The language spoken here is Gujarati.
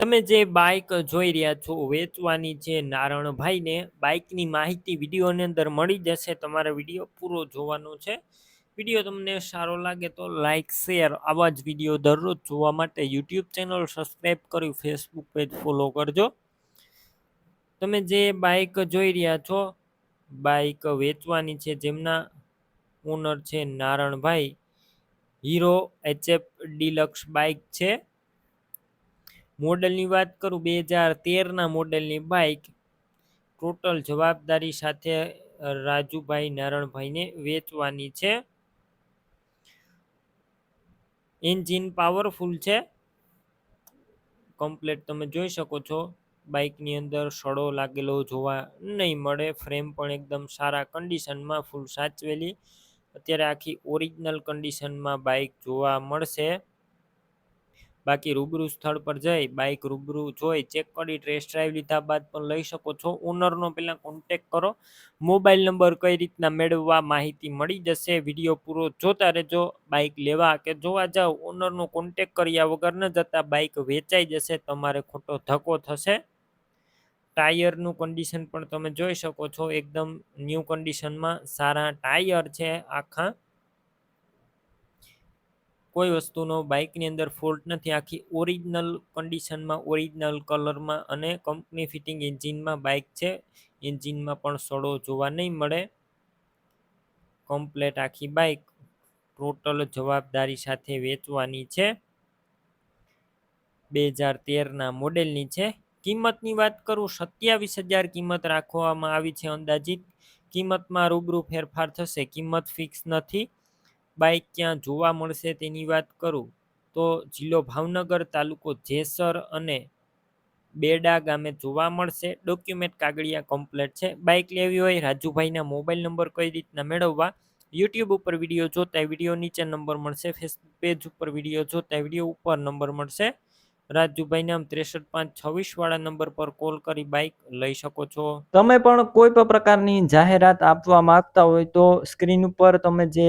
તમે જે બાઈક જોઈ રહ્યા છો, વેચવાની છે નારણભાઈને બાઇકની માહિતી વિડીયોની અંદર મળી જશે. તમારે વીડિયો પૂરો જોવાનો છે. વીડિયો તમને સારો લાગે તો લાઇક શેર આવા જ વીડિયો દરરોજ જોવા માટે યુટ્યુબ ચેનલ સબસ્ક્રાઈબ કરી ફેસબુક પેજ ફોલો કરજો. તમે જે બાઈક જોઈ રહ્યા છો બાઈક વેચવાની છે, જેમના ઓનર છે Naranbhai Hero HF Deluxe bike છે. મોડલની વાત કરું, બે હજાર તેરના મોડલની બાઇક ટોટલ જવાબદારી સાથે રાજુભાઈ નારણભાઈને વેચવાની છે. એન્જિન પાવરફુલ છે. કમ્પ્લેટ તમે જોઈ શકો છો બાઇકની અંદર સડો લાગેલો જોવા નહીં મળે ફ્રેમ પણ એકદમ સારા કન્ડિશનમાં ફૂલ સાચવેલી. અત્યારે આખી ઓરિજિનલ કન્ડિશનમાં બાઇક જોવા મળશે. બાકી રૂબરૂ સ્થળ પર જઈ બાઇક રૂબરૂ જોઈ ચેક કરી ટેસ્ટ ડ્રાઈવ લીધા બાદ પણ લઈ શકો છો. ઓનરનો પહેલાં કોન્ટેક કરો. મોબાઈલ નંબર કઈ રીતના મેળવવા માહિતી મળી જશે વીડિયો પૂરો જોતા રહેજો બાઇક લેવા કે જોવા જાઓ. ઓનરનો કોન્ટેક કર્યા વગર ન જતા બાઇક વેચાઈ જશે, તમારે ખોટો ધક્કો થશે. ટાયરનું કન્ડિશન પણ તમે જોઈ શકો છો, એકદમ ન્યૂ કન્ડિશનમાં સારા ટાયર છે આખા. કોઈ વસ્તુનો બાઇકની અંદર ફોલ્ટ નથી. આખી ઓરિજિનલ કન્ડિશનમાં, ઓરિજિનલ કલરમાં અને કંપની ફિટિંગ એન્જિનમાં બાઇક છે. એન્જિનમાં પણ સડો જોવા નહીં મળે. કમ્પ્લેટ આખી બાઇક ટોટલ જવાબદારી સાથે વેચવાની છે. બે હજાર તેરના મોડેલની છે. કિંમતની વાત કરું, સત્યાવીસ હજાર કિંમત રાખવામાં આવી છે અંદાજિત. કિંમતમાં રૂબરૂ ફેરફાર થશે. કિંમત ફિક્સ નથી. બાઇક ક્યાં જોવા મળશે તેની વાત કરું, તો જિલ્લો ભાવનગર તાલુકો જેસર અને બેડા ગામે જોવા મળશે. ડોક્યુમેન્ટ કાગળિયા કમ્પ્લેટ છે. બાઇક લેવી હોય રાજુભાઈના મોબાઈલ નંબર કઈ રીતના મેળવવા? યુટ્યુબ ઉપર વીડિયો જોતા વીડિયો નીચે નંબર મળશે. ફેસબુક પેજ ઉપર વીડિયો જોતા વીડિયો ઉપર નંબર મળશે. રાજુભાઈ નામ ત્રેસઠ પાંચ છવ્વીસ વાળા નંબર પર કોલ કરી બાઇક લઈ શકો છો. તમે પણ કોઈ પણ પ્રકારની જાહેરાત આપવા માંગતા હોય તો સ્ક્રીન ઉપર તમે જે